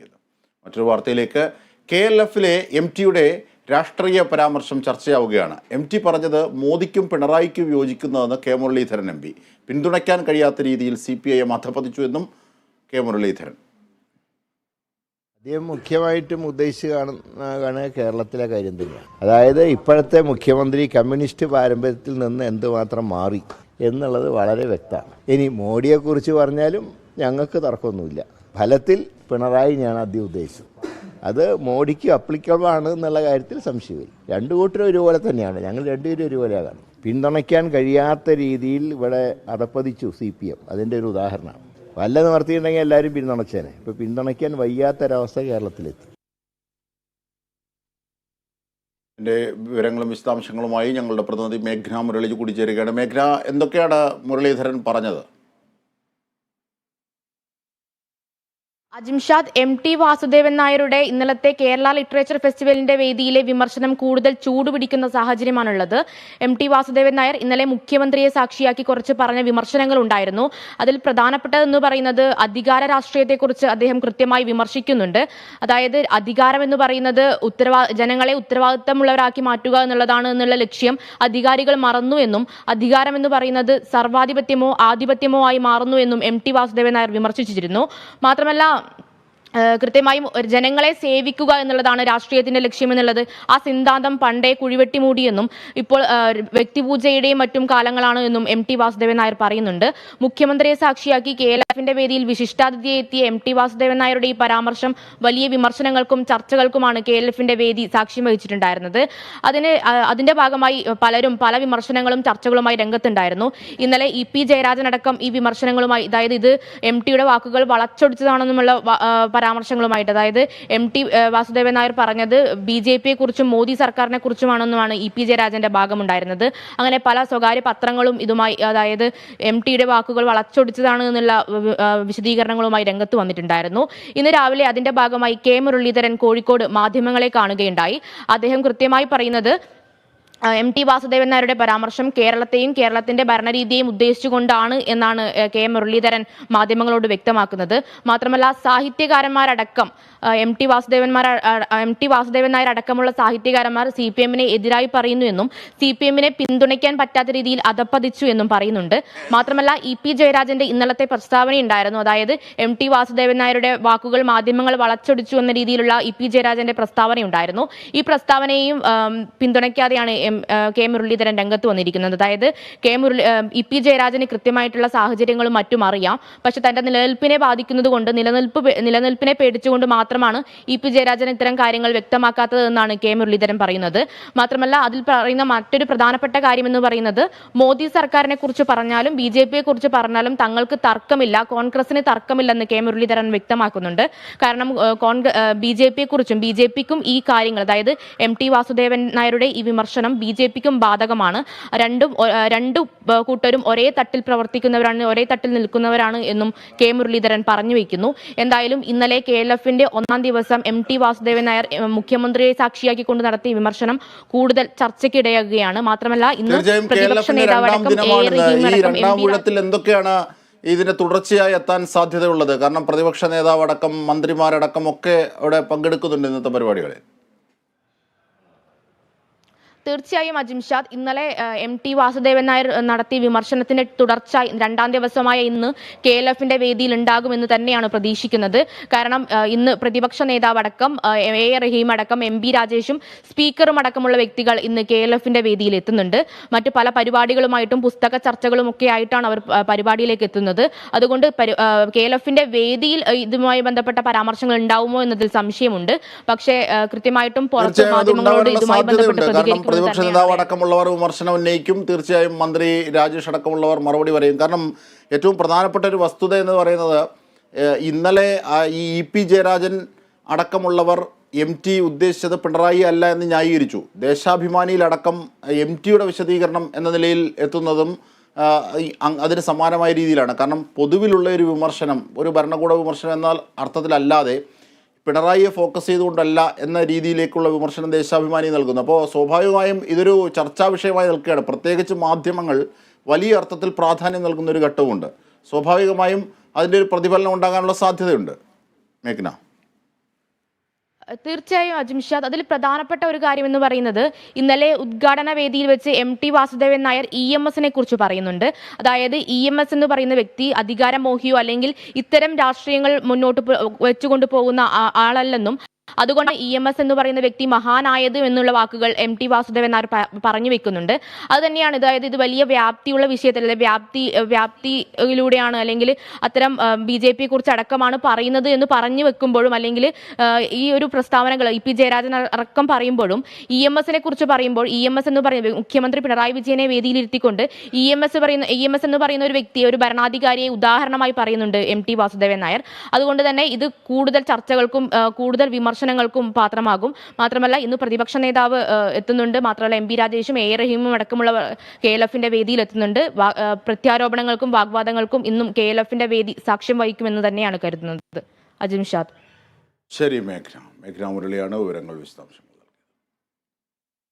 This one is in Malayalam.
നൽകിയത് മറ്റൊരു വാർത്തയിലേക്ക് കെ എൽ എഫിലെ എം ടിയുടെ രാഷ്ട്രീയ പരാമർശം ചർച്ചയാവുകയാണ്. എം ടി പറഞ്ഞത് മോദിക്കും പിണറായിക്കും യോജിക്കുന്നതെന്ന് കെ മുരളീധരൻ എം പി. പിന്തുണയ്ക്കാൻ കഴിയാത്ത രീതിയിൽ സി പി ഐ എം അധപ്പതിച്ചു എന്നും കെ മുരളീധരൻ. അദ്ദേഹം മുഖ്യമായിട്ടും ഉദ്ദേശിച്ച് കാണുന്ന കേരളത്തിലെ കാര്യം തന്നെയാണ്. അതായത് ഇപ്പോഴത്തെ മുഖ്യമന്ത്രി കമ്മ്യൂണിസ്റ്റ് പാരമ്പര്യത്തിൽ നിന്ന് എന്തുമാത്രം മാറി എന്നുള്ളത് വളരെ വ്യക്തമാണ്. ഇനി മോഡിയെക്കുറിച്ച് പറഞ്ഞാലും ഞങ്ങൾക്ക് തർക്കമൊന്നുമില്ല. ഫലത്തിൽ പിണറായി ഞാൻ ആദ്യം ഉദ്ദേശിച്ചത് അത് മോഡിക്ക് അപ്ലിക്കബിൾ ആണ് എന്നുള്ള കാര്യത്തിൽ സംശയമില്ല. രണ്ടു കൂട്ടരും ഒരുപോലെ തന്നെയാണ്. ഞങ്ങൾ രണ്ടുപേരും ഒരുപോലെയാണ്. പിന്തുണയ്ക്കാൻ കഴിയാത്ത രീതിയിൽ ഇവിടെ അതപ്പതിച്ചു സി പി എം. അതിന്റെ ഒരു ഉദാഹരണമാണ്. വല്ല നിവർത്തിയിട്ടുണ്ടെങ്കിൽ എല്ലാവരും പിന്തുണച്ചേനെ. ഇപ്പോൾ പിന്തുണയ്ക്കാൻ വയ്യാത്തൊരവസ്ഥ കേരളത്തിലെത്തി. എന്റെ വിവരങ്ങളും വിശദാംശങ്ങളുമായി ഞങ്ങളുടെ പ്രതിനിധി മേഘ്ന മുരളി കൂടി ചേരുകയാണ് മേഘ്ന എന്തൊക്കെയാണ് മുരളീധരൻ പറഞ്ഞത്? അജിംഷാദ് എം ടി വാസുദേവൻ നായരുടെ ഇന്നലത്തെ കേരള ലിറ്ററേച്ചർ ഫെസ്റ്റിവലിന്റെ വേദിയിലെ വിമർശനം കൂടുതൽ ചൂടുപിടിക്കുന്ന സാഹചര്യമാണുള്ളത്. എം ടി വാസുദേവൻ നായർ ഇന്നലെ മുഖ്യമന്ത്രിയെ സാക്ഷിയാക്കി കുറച്ച് പറഞ്ഞ വിമർശനങ്ങൾ ഉണ്ടായിരുന്നു. അതിൽ പ്രധാനപ്പെട്ടതെന്ന് പറയുന്നത് അധികാര രാഷ്ട്രീയത്തെക്കുറിച്ച് അദ്ദേഹം കൃത്യമായി വിമർശിക്കുന്നുണ്ട്. അതായത് അധികാരം എന്ന് പറയുന്നത് ഉത്തരവാ ജനങ്ങളെ ഉത്തരവാദിത്തമുള്ളവരാക്കി മാറ്റുക എന്നുള്ളതാണ് എന്നുള്ള ലക്ഷ്യം അധികാരികൾ മറന്നു എന്നും അധികാരം എന്ന് പറയുന്നത് സർവാധിപത്യമോ ആധിപത്യമോ ആയി മാറുന്നു എന്നും എം ടി വാസുദേവൻ നായർ വിമർശിച്ചിരുന്നു. മാത്രമല്ല come കൃത്യമായും ജനങ്ങളെ സേവിക്കുക എന്നുള്ളതാണ് രാഷ്ട്രീയത്തിന്റെ ലക്ഷ്യമെന്നുള്ളത് ആ സിദ്ധാന്തം പണ്ടേ കുഴിവെട്ടി മൂടിയെന്നും ഇപ്പോൾ വ്യക്തിപൂജയുടെയും മറ്റും കാലങ്ങളാണ് എന്നും എം ടി വാസുദേവൻ നായർ പറയുന്നുണ്ട്. മുഖ്യമന്ത്രിയെ സാക്ഷിയാക്കി കെ എൽ വേദിയിൽ വിശിഷ്ടാതിഥിയെ എത്തിയ എം ടി വാസുദേവൻ നായരുടെ ഈ പരാമർശം വലിയ വിമർശനങ്ങൾക്കും ചർച്ചകൾക്കുമാണ് കെ എൽ വേദി സാക്ഷ്യം വഹിച്ചിട്ടുണ്ടായിരുന്നത്. അതിന് അതിന്റെ ഭാഗമായി പലരും പല വിമർശനങ്ങളും ചർച്ചകളുമായി രംഗത്തുണ്ടായിരുന്നു. ഇന്നലെ ഇ പി ജയരാജൻ അടക്കം ഈ വിമർശനങ്ങളുമായി അതായത് ഇത് എം ടിയുടെ വാക്കുകൾ വളച്ചൊടിച്ചതാണെന്നുമുള്ള പരാമർശങ്ങളുമായിട്ട്. അതായത് എം ടി വാസുദേവൻ നായർ പറഞ്ഞത് ബി ജെ പിയെ കുറിച്ചും മോദി സർക്കാരിനെ കുറിച്ചുമാണെന്നുമാണ് ഇ പി ജയരാജന്റെ ഭാഗമുണ്ടായിരുന്നത്. അങ്ങനെ പല സ്വകാര്യ പത്രങ്ങളും ഇതുമായി അതായത് എം ടിയുടെ വാക്കുകൾ വളച്ചൊടിച്ചതാണ് എന്നുള്ള വിശദീകരണങ്ങളുമായി രംഗത്ത് വന്നിട്ടുണ്ടായിരുന്നു. ഇന്ന് രാവിലെ അതിന്റെ ഭാഗമായി കെ മുരളീധരൻ കോഴിക്കോട് മാധ്യമങ്ങളെ കാണുകയുണ്ടായി. അദ്ദേഹം കൃത്യമായി പറയുന്നത് എം ടി വാസുദേവൻ നായരുടെ പരാമർശം കേരളത്തെയും കേരളത്തിന്റെ ഭരണരീതിയെയും ഉദ്ദേശിച്ചുകൊണ്ടാണ് എന്നാണ് കെ മുരളീധരൻ മാധ്യമങ്ങളോട് വ്യക്തമാക്കുന്നത്. മാത്രമല്ല സാഹിത്യകാരന്മാരടക്കം എം ടി വാസുദേവന്മാർ എം ടി വാസുദേവൻ നായർ അടക്കമുള്ള സാഹിത്യകാരന്മാർ സി പി എമ്മിനെ എതിരായി പറയുന്നു എന്നും സി പി എമ്മിനെ പിന്തുണയ്ക്കാൻ പറ്റാത്ത രീതിയിൽ അതപ്പതിച്ചു എന്നും പറയുന്നുണ്ട്. മാത്രമല്ല ഇ പി ജയരാജന്റെ ഇന്നലത്തെ പ്രസ്താവനയുണ്ടായിരുന്നു. അതായത് എം ടി വാസുദേവൻ നായരുടെ വാക്കുകൾ മാധ്യമങ്ങൾ വളച്ചൊടിച്ചു എന്ന രീതിയിലുള്ള ഇ പി ജയരാജന്റെ പ്രസ്താവനയുണ്ടായിരുന്നു. ഈ പ്രസ്താവനയെയും ആം, പിന്തുണയ്ക്കാതെയാണ് എം കെ മുരളീധരൻ രംഗത്ത് വന്നിരിക്കുന്നത്. അതായത് കെ മുരളി ഇ പി ജയരാജന് കൃത്യമായിട്ടുള്ള സാഹചര്യങ്ങളും മറ്റും അറിയാം. പക്ഷെ തന്റെ നിലനിൽപ്പിനെ ബാധിക്കുന്നത് കൊണ്ട് നിലനിൽപ്പ് നിലനിൽപ്പിനെ പേടിച്ചുകൊണ്ട് മാത്രമാണ് ഇ പി ജയരാജൻ ഇത്തരം കാര്യങ്ങൾ വ്യക്തമാക്കാത്തതെന്നാണ് കെ മുരളീധരൻ പറയുന്നത്. മാത്രമല്ല അതിൽ പറയുന്ന മറ്റൊരു പ്രധാനപ്പെട്ട കാര്യം എന്ന് പറയുന്നത് മോദി സർക്കാരിനെ കുറിച്ച് പറഞ്ഞാലും ബി ജെ പിയെ കുറിച്ച് പറഞ്ഞാലും തങ്ങൾക്ക് തർക്കമില്ല കോൺഗ്രസിന് തർക്കമില്ലെന്ന് കെ മുരളീധരൻ വ്യക്തമാക്കുന്നുണ്ട്. കാരണം ബി ജെ പിയെ കുറിച്ചും ബി ജെ പിക്കും ഈ കാര്യങ്ങൾ അതായത് എം ടി വാസുദേവൻ നായരുടെ ഈ വിമർശനം ബി ജെ പിക്കും ബാധകമാണ്. രണ്ടും രണ്ടു കൂട്ടരും ഒരേ തട്ടിൽ പ്രവർത്തിക്കുന്നവരാണ് ഒരേ തട്ടിൽ നിൽക്കുന്നവരാണ് എന്നും കെ മുരളീധരൻ പറഞ്ഞു വയ്ക്കുന്നു എന്തായാലും ഇന്നലെ കെ എൽ എഫിന്റെ ഒന്നാം ദിവസം എം ടി വാസുദേവൻ നായർ മുഖ്യമന്ത്രിയെ സാക്ഷിയാക്കിക്കൊണ്ട് നടത്തിയ വിമർശനം കൂടുതൽ ചർച്ചയ്ക്കിടയാകുകയാണ്. മാത്രമല്ല ഇന്ന് പ്രതിപക്ഷ നേതാവടക്കം എന്തൊക്കെയാണ് ഇതിന് തുടർച്ചയായി എത്താൻ സാധ്യതയുള്ളത്? കാരണം പ്രതിപക്ഷ നേതാവടക്കം മന്ത്രിമാരടക്കം ഒക്കെ അവിടെ പങ്കെടുക്കുന്നുണ്ട് ഇന്നത്തെ പരിപാടികളിൽ. തീർച്ചയായും അജിംഷാദ് ഇന്നലെ എം ടി വാസുദേവൻ നായർ നടത്തിയ വിമർശനത്തിന്റെ തുടർച്ച രണ്ടാം ദിവസമായ ഇന്ന് കെ എൽ എഫിന്റെ വേദിയിൽ ഉണ്ടാകുമെന്ന് തന്നെയാണ് പ്രതീക്ഷിക്കുന്നത്. കാരണം ഇന്ന് പ്രതിപക്ഷ നേതാവ് അടക്കം എ എ റഹീം അടക്കം എം പി രാജേഷും സ്പീക്കറും അടക്കമുള്ള വ്യക്തികൾ ഇന്ന് കെ എൽ എഫിന്റെ വേദിയിൽ എത്തുന്നുണ്ട്. മറ്റു പല പരിപാടികളുമായിട്ടും പുസ്തക ചർച്ചകളും ഒക്കെ ആയിട്ടാണ് അവർ പരിപാടിയിലേക്ക് എത്തുന്നത്. അതുകൊണ്ട് കെ എൽ എഫിന്റെ വേദിയിൽ ഇതുമായി ബന്ധപ്പെട്ട പരാമർശങ്ങൾ ഉണ്ടാവുമോ എന്നതിൽ സംശയമുണ്ട്. പക്ഷേ കൃത്യമായിട്ടും പുറത്ത് മാധ്യമങ്ങളോട് ഇതുമായി ബന്ധപ്പെട്ട് പ്രതികരിക്കുന്നത് പ്രതിപക്ഷ നേതാവ് അടക്കമുള്ളവർ വിമർശനം ഉന്നയിക്കും. തീർച്ചയായും മന്ത്രി രാജേഷ് അടക്കമുള്ളവർ മറുപടി പറയും. കാരണം ഏറ്റവും പ്രധാനപ്പെട്ട ഒരു വസ്തുത എന്ന് പറയുന്നത് ഇന്നലെ ഈ ഇ പി ജയരാജൻ അടക്കമുള്ളവർ എം ടി ഉദ്ദേശിച്ചത് പിണറായി അല്ല എന്ന് ന്യായീകരിച്ചു. ദേശാഭിമാനിയിലടക്കം എം ടിയുടെ വിശദീകരണം എന്ന നിലയിൽ എത്തുന്നതും അതിന് സമാനമായ രീതിയിലാണ്. കാരണം പൊതുവിലുള്ള ഒരു വിമർശനം ഒരു ഭരണകൂട വിമർശനം എന്നാൽ അർത്ഥത്തിലല്ലാതെ പിണറായിയെ ഫോക്കസ് ചെയ്തുകൊണ്ടല്ല എന്ന രീതിയിലേക്കുള്ള വിമർശനം ദേശാഭിമാനി നൽകുന്നു. അപ്പോൾ സ്വാഭാവികമായും ഇതൊരു ചർച്ചാ വിഷയമായി നിൽക്കുകയാണ്. പ്രത്യേകിച്ച് മാധ്യമങ്ങൾ വലിയ അർത്ഥത്തിൽ പ്രാധാന്യം നൽകുന്ന ഒരു ഘട്ടമുണ്ട് സ്വാഭാവികമായും അതിന്റെ ഒരു പ്രതിഫലനം ഉണ്ടാകാനുള്ള സാധ്യതയുണ്ട്. മേഘ്ന. തീർച്ചയായും അജിംഷാദ് അതിൽ പ്രധാനപ്പെട്ട ഒരു കാര്യം എന്ന് പറയുന്നത് ഇന്നലെ ഉദ്ഘാടന വേദിയിൽ വെച്ച് M T Vasudevan Nair E M എസിനെ കുറിച്ച് പറയുന്നുണ്ട്. അതായത് ഇ എം എസ് എന്ന് പറയുന്ന വ്യക്തി അധികാരമോഹിയോ അല്ലെങ്കിൽ ഇത്തരം രാഷ്ട്രീയങ്ങൾ മുന്നോട്ട് വെച്ചുകൊണ്ടു പോകുന്ന ആളല്ലെന്നും അതുകൊണ്ട് ഇ എം എസ് എന്ന് പറയുന്ന വ്യക്തി മഹാനായത് എന്നുള്ള വാക്കുകൾ എം ടി വാസുദേവൻ നായർ പറഞ്ഞു വെക്കുന്നുണ്ട്. അത് തന്നെയാണ് അതായത് ഇത് വലിയ വ്യാപ്തിയുള്ള വിഷയത്തിൽ വ്യാപ്തി വ്യാപ്തിയിലൂടെയാണ് അല്ലെങ്കിൽ അത്തരം ബി ജെ പിയെ കുറിച്ച് അടക്കമാണ് പറയുന്നത് എന്ന് പറഞ്ഞു വെക്കുമ്പോഴും അല്ലെങ്കിൽ ഈ ഒരു പ്രസ്താവനകൾ ഇ പി ജയരാജൻ അടക്കം പറയുമ്പോഴും ഇ എം എസിനെ കുറിച്ച് പറയുമ്പോൾ ഇ എം എസ് എന്ന് പറയുന്നത് മുഖ്യമന്ത്രി പിണറായി വിജയനെ വേദിയിലിരുത്തിക്കൊണ്ട് ഇ എം എസ് പറയുന്ന ഇ എം എസ് എന്ന് പറയുന്ന ഒരു വ്യക്തിയെ ഒരു ഭരണാധികാരിയെ ഉദാഹരണമായി പറയുന്നുണ്ട് എം ടി വാസുദേവൻ നായർ. അതുകൊണ്ട് തന്നെ ഇത് കൂടുതൽ ചർച്ചകൾക്കും കൂടുതൽ കൂടുതൽ വിമർശനങ്ങൾക്കും പാത്രമാകും. മാത്രമല്ല ഇന്ന് പ്രതിപക്ഷ നേതാവ് എത്തുന്നുണ്ട്. മാത്രമല്ല എം പി രാജേഷും എ. റഹീമും അടക്കമുള്ള കെ. എൽ. എഫിന്റെ വേദിയിൽ എത്തുന്നുണ്ട്. പ്രത്യാരോപണങ്ങൾക്കും വാഗ്വാദങ്ങൾക്കും ഇന്നും കെ. എൽ. എഫിന്റെ വേദി സാക്ഷ്യം വഹിക്കുമെന്ന് തന്നെയാണ് കരുതുന്നത്. അജിംഷാദ് ശരി മേഘ്ന. മേഘ്ന മുരളിയാണ് വിവരങ്ങൾ വിശദാംശങ്ങൾ